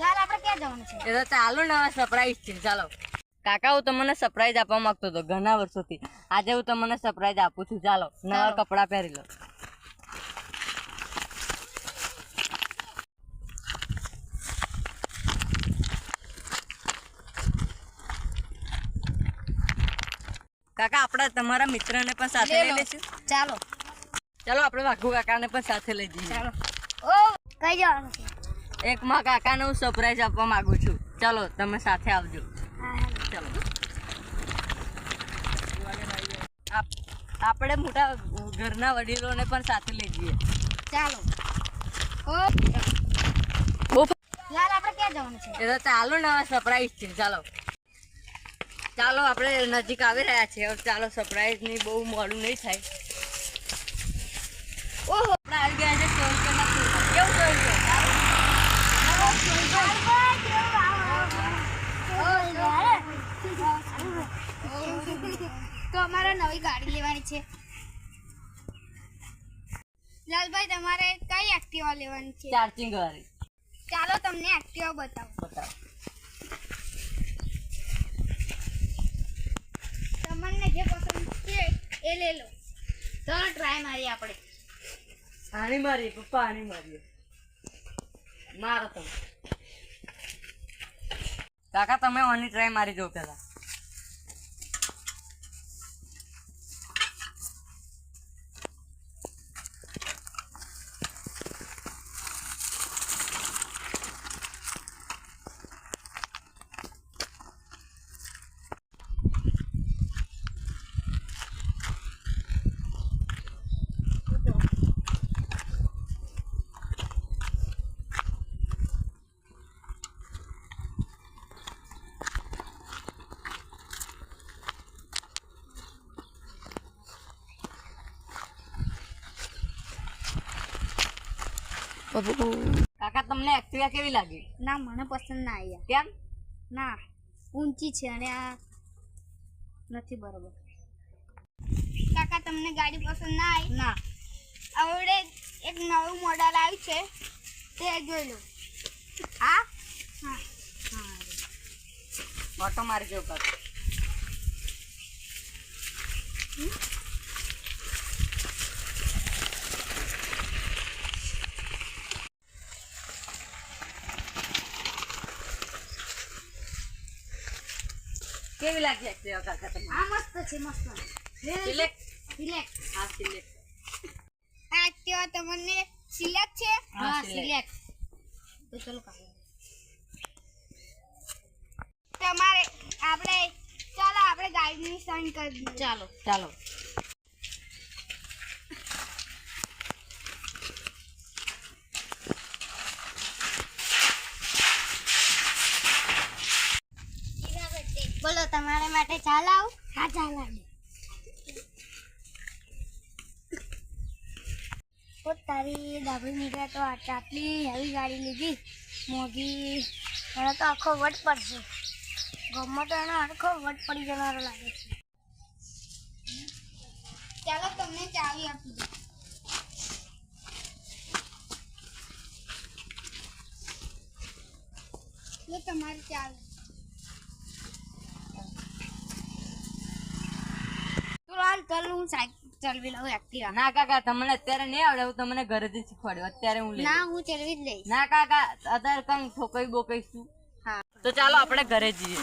લાલ આપણે ક્યાં જવાનું છે? એ તો ચાલો ને હવે સરપ્રાઈઝ છે. ચાલો. કાકા હું તમને સરપ્રાઈઝ આપવા માંગતો હતો ઘણા વર્ષોથી. આજે હું તમને સરપ્રાઈઝ આપું છું. ચાલો નવા કપડાં પહેરી લો. કાકા આપણે તમારા મિત્રને પણ સાથે લઈ લઈશું. ચાલો. ચાલો આપણે વાઘુ કાકાને પણ સાથે લઈ જઈએ. ચાલો. ઓ કઈ જવાનું છે? એક માં કાકાને હું સરપ્રાઈઝ આપવા માંગુ છું. ચલો તમે સાથે આવજો. ચલો. આપણે મોટા ઘરના વડીલોને પણ સાથે લઈ જઈએ. ચાલો. ચાલો ને હવે સરપ્રાઈઝ છે. ચાલો. ચાલો આપણે નજીક આવી રહ્યા છીએ. ચાલો સરપ્રાઈઝની બહુ મોડું નહીં થાય. ઓહો આપણે આવી ગયા છે. કેવું રૂપિયા તો અમારે નવી ગાડી લેવાની છે. લાલભાઈ તમારે કઈ એક્ટિવા લેવાની છે? ચાર્જિંગ વાળી ચાલો તમને એક્ટિવા બતાવો. બતાવો તમને જે પસંદ છે એ લઈ લો. ચાલો ટ્રાય મારી આપણે. આની મારી પપ્પા આની મારી મારો તમે કાકા તમે ઓની ટ્રાય મારી જો પેલા કાકા તમને એક્ટિવા કેવી લાગી? ના મને પસંદ ના આવી કેમ? ના ઊંચી છે અને આ નથી બરોબર. કાકા તમને ગાડી પસંદ ના આવી ના. આવડે એક નવું મોડલ આવ્યું છે તે જોઈ લો. હા? હા. હા. ઓટો મારી જો કાકા. કેવી લાગી એક્ટિવા કાકા તમને? આ મસ્ત છે મસ્ત. સિલેક્ટ સિલેક્ટ હા સિલેક્ટ આ એક્ટિવા તમને સિલેક્ટ છે? હા. સિલેક્ટ. તો ચલો કાકા તમારે આપણે ચાલો આપણે ગાડીની સાઈન કરી દઈએ. ચાલો. ચાલો. તમારા માટે ચાલ આવું હા ચાલ ઓ, તારી ડાબી નીકળે તો આટલી હેવી ગાડી લીધી. મોગી એને તો આખો વટ પડશે. ગમે તો એનો આખો વટ પડી જનારો લાગે છે. ચાલો, તમને ચાવી આપી. દઉં તમારી ચાવી તો હાલ ચાલ હું સાયકલ ચલવી લઉં એક્ટિવા ના કાકા તમને અત્યારે નહીં આવડે હું તમને ઘરેથી શીખવાડ્યું. અત્યારે હું લઈ ના. હું ચલવી જ લઈશ. ના કાકા અત્યારે કઈ ઠોકાઈ બોકાઈશું હા. તો ચાલો આપણે ઘરે જઈએ.